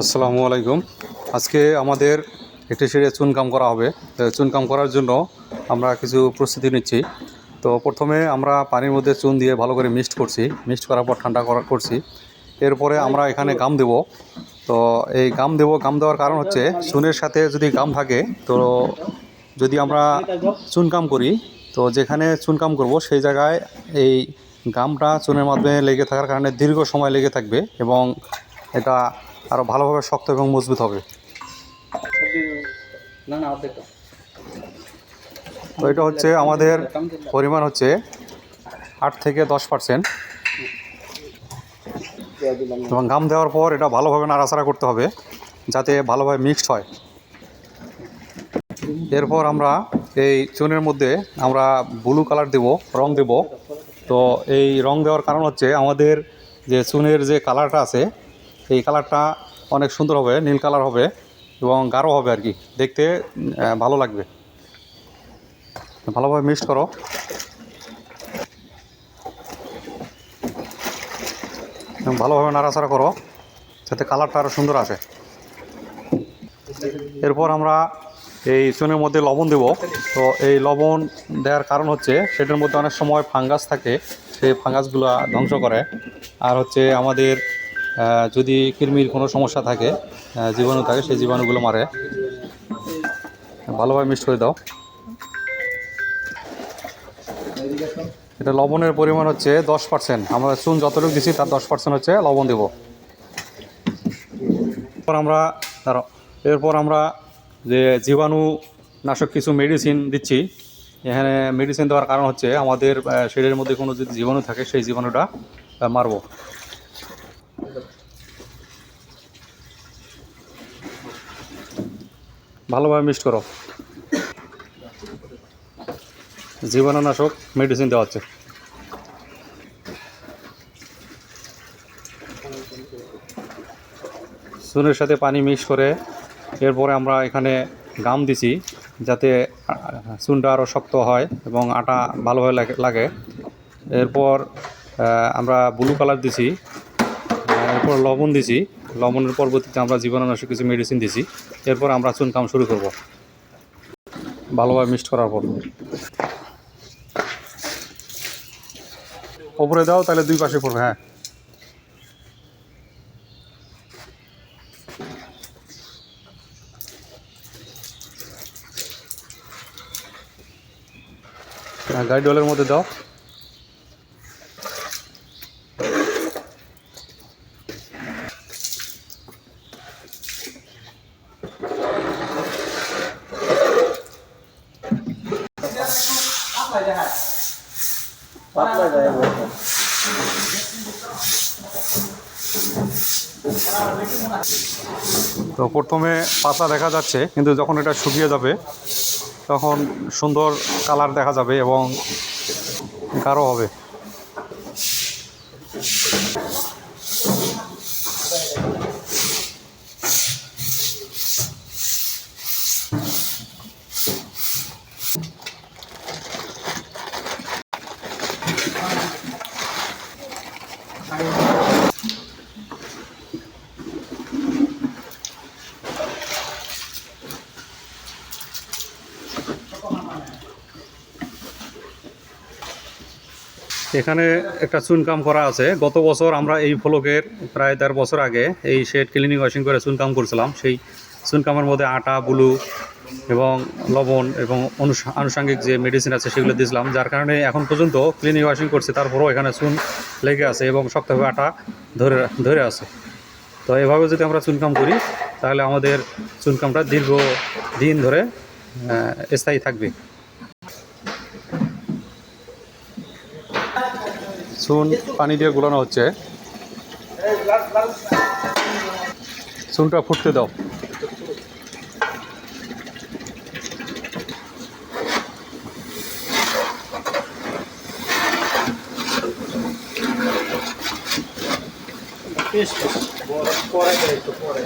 আসসালামু আলাইকুম। আজকে আমাদের একটি সেরে চুনকাম করা হবে। চুনকাম করার জন্য আমরা কিছু প্রস্তুতি নিচ্ছি। তো প্রথমে আমরা পানির মধ্যে চুন দিয়ে ভালো করে মিক্সড করছি। মিক্সড করার পর ঠান্ডা করা করছি। এরপরে আমরা এখানে গাম দেব। তো এই গাম দেব। গাম দেওয়ার কারণ হচ্ছে চুনের সাথে যদি গাম থাকে, তো যদি আমরা চুনকাম করি, তো যেখানে চুনকাম করব সেই জায়গায় এই গামটা চুনের মাধ্যমে লেগে থাকার কারণে দীর্ঘ সময় লেগে থাকবে এবং এটা আরও ভালোভাবে শক্ত এবং মজবুত হবে। তো এটা হচ্ছে আমাদের পরিমাণ হচ্ছে আট থেকে দশ পার্সেন্ট এবং গাম দেওয়ার পর এটা ভালোভাবে নাড়াচাড়া করতে হবে যাতে ভালোভাবে মিক্সড হয়। এরপর আমরা এই চুনের মধ্যে আমরা ব্লু কালার দেব রং দেব। তো এই রং দেওয়ার কারণ হচ্ছে আমাদের যে চুনের যে কালারটা আছে এই কালারটা অনেক সুন্দর হবে, নীল কালার হবে এবং গাঢ় হবে আর কি। দেখতে ভালো লাগবে। ভালোভাবে মিক্সড করো। এবং ভালোভাবে নাড়াচাড়া করো, যাতে কালারটা আরও সুন্দর আসে। এরপর আমরা এই চুনের মধ্যে লবণ দেব। তো এই লবণ দেওয়ার কারণ হচ্ছে, সেটার মধ্যে অনেক সময় ফাঙ্গাস থাকে, সেই ফাঙ্গাসগুলো ধ্বংস করে। আর হচ্ছে আমাদের যদি কৃমির কোনো সমস্যা থাকে জীবাণু থাকে, সেই জীবাণুগুলো মারে। ভালোভাবে মিক্সড করে দাও। এটা লবণের পরিমাণ হচ্ছে দশ পার্সেন্ট আমরা চুন যতটুকু দিচ্ছি তার দশ পার্সেন্ট হচ্ছে লবণ দেব। এরপর আমরা এরপর আমরা যে জীবাণু নাশক কিছু মেডিসিন দিচ্ছি, এখানে মেডিসিন দেওয়ার কারণ হচ্ছে আমাদের শরীরের মধ্যে কোনো যদি জীবাণু থাকে, সেই জীবাণুটা মারবো। ভালোভাবে মিক্সড করো। জীবাণুনাশক মেডিসিন দেওয়া হচ্ছে চুনের সাথে পানি মিক্স করে এরপরে আমরা এখানে গাম দিছি, যাতে চুনটা আরও শক্ত হয় এবং আটা ভালোভাবে লাগে- এরপর আমরা ব্লু কালার দিছি। এরপর লবণ দিছি। লবণের পরবর্তীতে আমরা জীবাণুনাশক কিছু মেডিসিন দিছি। এরপর আমরা চুন কাম শুরু করব। ভালোভাবে মিক্সড করার পর। ওপরে দাও তাহলে দুই পাশে পড়বে হ্যাঁ। হ্যাঁ, গাইড ওয়ালের মধ্যে দাও। পাতলা তো প্রথমে পাতা দেখা যাচ্ছে কিন্তু যখন এটা শুকিয়ে যাবে তখন সুন্দর কালার দেখা যাবে এবং গাঢ় হবে। এখানে একটা চুনকাম করা আছে। গত বছর আমরা এই ফলকের প্রায় দেড় বছর আগে এই শেড ক্লিনিং ওয়াশিং করে চুনকাম করছিলাম। সেই চুনকামের মধ্যে আটা, বুলু এবং লবণ এবং আনুষঙ্গিক যে মেডিসিন আছে সেগুলো দিয়েছিলাম, যার কারণে এখন পর্যন্ত ক্লিনিং ওয়াশিং করছে। তারপরেও এখানে চুন লেগে আছে এবং শক্তভাবে আটা ধরে ধরে আছে। তো এভাবে যদি আমরা চুনকাম করি, তাহলে আমাদের চুনকামটা দীর্ঘ দিন ধরে স্থায়ী থাকবে। চুন পানি দিয়ে গুলানো হচ্ছে। চুনটা ফুটতে দাও। পরে একটু পরে।